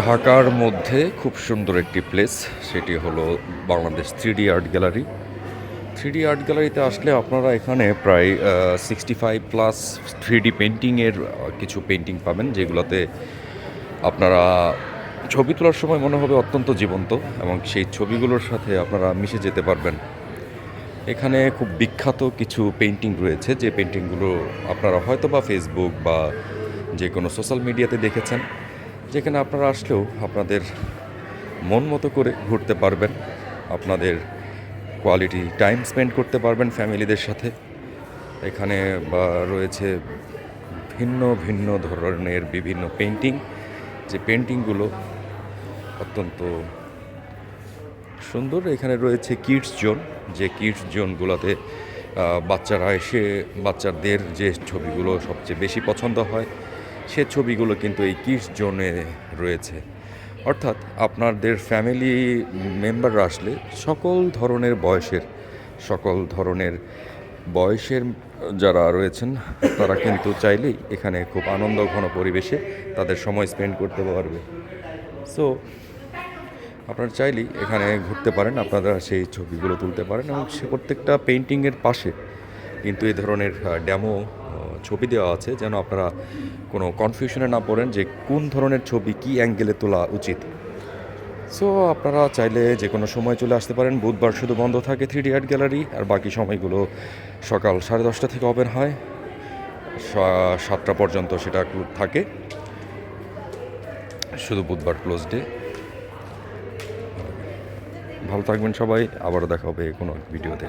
ঢাকার মধ্যে খুব সুন্দর একটি প্লেস সেটি হলো Bangladesh three art gallery three art গ্যালারিতে আসলে আপনারা এখানে প্রায় sixty five plus three D পেন্টিংয়ের কিছু পেন্টিং পাবেন, যেগুলোতে আপনারা ছবি তোলার সময় মনে হবে অত্যন্ত জীবন্ত, এবং সেই ছবিগুলোর সাথে আপনারা মিশে যেতে পারবেন। এখানে খুব বিখ্যাত কিছু পেন্টিং রয়েছে, যে পেন্টিংগুলো আপনারা হয়তো বা ফেসবুক বা যে কোনো সোশ্যাল মিডিয়াতে দেখেছেন, যেখানে আপনারা আসলেও আপনাদের মন মতো করে ঘুরতে পারবেন, আপনাদের কোয়ালিটি টাইম স্পেন্ড করতে পারবেন ফ্যামিলিদের সাথে। এখানে বা রয়েছে ভিন্ন ভিন্ন ধরনের বিভিন্ন পেন্টিং যে পেন্টিংগুলো অত্যন্ত সুন্দর। এখানে রয়েছে কিডস জোন যে কিডস জোনগুলোতে বাচ্চারা এসে বাচ্চাদের যে ছবিগুলো সবচেয়ে বেশি পছন্দ হয় সে ছবিগুলো কিন্তু এই কিডস জোনে রয়েছে। অর্থাৎ আপনাদের ফ্যামিলি মেম্বাররা আসলে সকল ধরনের বয়সের, সকল ধরনের বয়সের যারা রয়েছেন, তারা কিন্তু চাইলেই এখানে খুব আনন্দ ঘন পরিবেশে তাদের সময় স্পেন্ড করতে পারবে। সো আপনারা চাইলেই এখানে ঘুরতে পারেন, আপনারা সেই ছবিগুলো তুলতে পারেন এবং সে প্রত্যেকটা পেন্টিংয়ের পাশে কিন্তু এই ধরনের ড্যামো ছবি দেওয়া আছে যেন আপনারা কোনো কনফিউশনে না পড়েন যে কোন ধরনের ছবি কী অ্যাঙ্গেলে তোলা উচিত। সো আপনারা চাইলে যে কোনো সময় চলে আসতে পারেন। বুধবার শুধু বন্ধ থাকে থ্রি ডি আর্ট গ্যালারি আর বাকি সময়গুলো সকাল সাড়ে দশটা থেকে ওপেন হয়। সাতটা পর্যন্ত সেটা থাকে। শুধু বুধবার ক্লোজ ডে ভালো থাকবেন সবাই। আবারও দেখা হবে কোনো ভিডিওতে